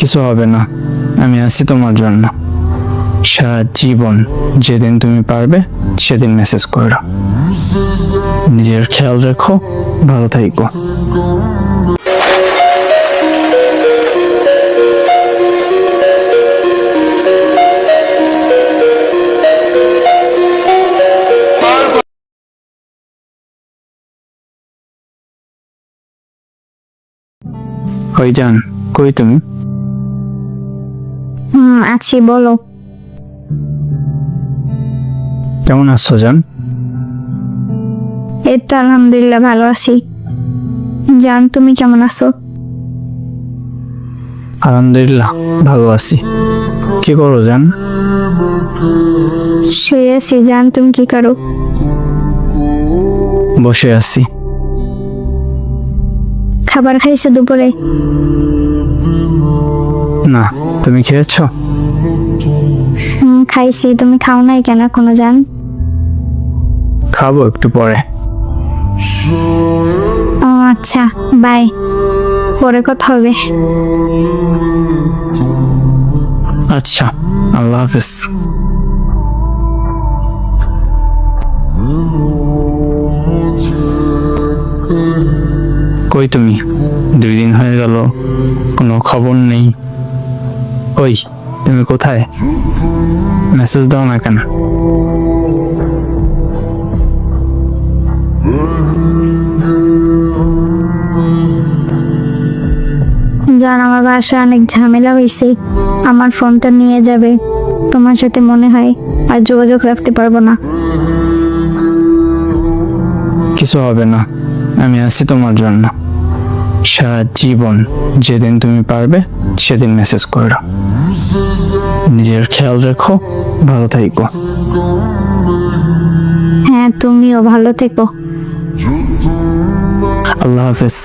কিছু হবে না। আমি আছি তোমার জন্য। সারা জীবন যেদিন তুমি পারবে, সেদিন মেসেজ করো। নিজের খেয়াল রেখো, ভালো থাকো। হয়ে যান কই তুমি? হুম আছি বলো। কেমন আছো জান? এই তো আলহামদুলিল্লাহ ভালো আছি। জান তুমি কেমন আছো? আলহামদুলিল্লাহ ভালো আছি। কি করো জান? শুয়ে আছি জান তুমি কি করো? বসে আছি। খাবার খাইছো দুপুরে? তুমি খেয়েছো? হুম খাইছি। তুমি খাও নাই কেন কোনো জান? খাব একটু পরে। ও আচ্ছা বাই। পরে কথা হবে। আচ্ছা আল্লাহ হাফিজ। কই তুমি? দুই দিন হয়ে গেল কোনো খবর নেই। ওই তুমি কোথায়? মেসেজ দাও না কেন? জান আমার বাসায় অনেক ঝামেলা হয়েছে আমার ফোনটা নিয়ে যাবে। তোমার সাথে মনে হয় আর যোগাযোগ রাখতে পারব না। কিছু হবে না। আমি আছি তোমার জন্য। সারা জীবন যেদিন তুমি পারবে সেদিন মেসেজ করো নিজের খেয়াল রাখো ভালো থাকো। হ্যাঁ তুমিও ভালো থেকো। আল্লাহ হাফেজ।